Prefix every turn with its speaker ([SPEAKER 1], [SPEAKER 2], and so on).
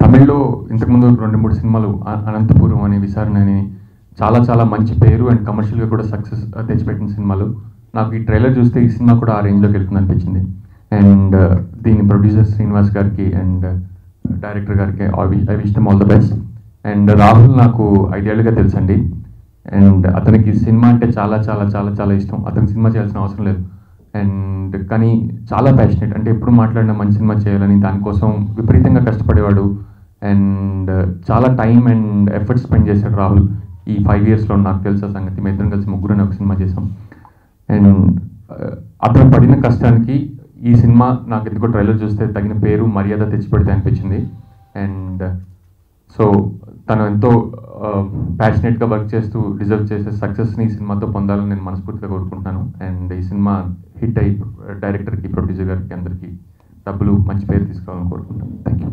[SPEAKER 1] తమిళ్ళో ఇంతకుముందు రెండు మూడు సినిమాలు అనంతపురం అనే విచారణ అని చాలా చాలా మంచి పేరు అండ్ కమర్షియల్గా కూడా సక్సెస్ తెచ్చిపెట్టిన సినిమాలు. నాకు ఈ ట్రైలర్ చూస్తే ఈ సినిమా కూడా ఆ రేంజ్లోకి వెళ్తుంది అనిపించింది. అండ్ uh, దీని ప్రొడ్యూసర్ శ్రీనివాస్ గారికి అండ్ uh, డైరెక్టర్ గారికి I wish them all the best. And Rahul నాకు ఐదేళ్ళుగా తెలుసండి. అండ్ అతనికి సినిమా అంటే చాలా చాలా చాలా చాలా ఇష్టం. అతనికి సినిమా చేయాల్సిన అవసరం లేదు. అండ్ కానీ చాలా ప్యాషనెట్ అంటే ఎప్పుడు మాట్లాడినా మంచి సినిమా చేయాలని దానికోసం విపరీతంగా కష్టపడేవాడు. అండ్ చాలా టైం అండ్ ఎఫర్ట్ స్పెండ్ చేశాడు రాహుల్. ఈ ఫైవ్ ఇయర్స్లో నాకు తెలిసిన సంగతి. మేము ఇద్దరం కలిసి ముగ్గురు ఒక సినిమా చేసాం అండ్ అతను పడిన కష్టానికి ఈ సినిమా నాకు ఎందుకో ట్రైలర్ చూస్తే తగిన పేరు మర్యాద తెచ్చిపెడితే అనిపించింది. అండ్ సో తను ఎంతో ప్యాషనెట్గా వర్క్ చేస్తూ డిజర్వ్ చేసే సక్సెస్ని ఈ సినిమాతో పొందాలని నేను మనస్ఫూర్తిగా కోరుకుంటున్నాను. అండ్ ఈ సినిమా హిట్ అయ్యి డైరెక్టర్కి ప్రొడ్యూసర్ గారికి అందరికీ డబ్బులు మంచి పేరు తీసుకురావాలని కోరుకుంటాను థ్యాంక్ యూ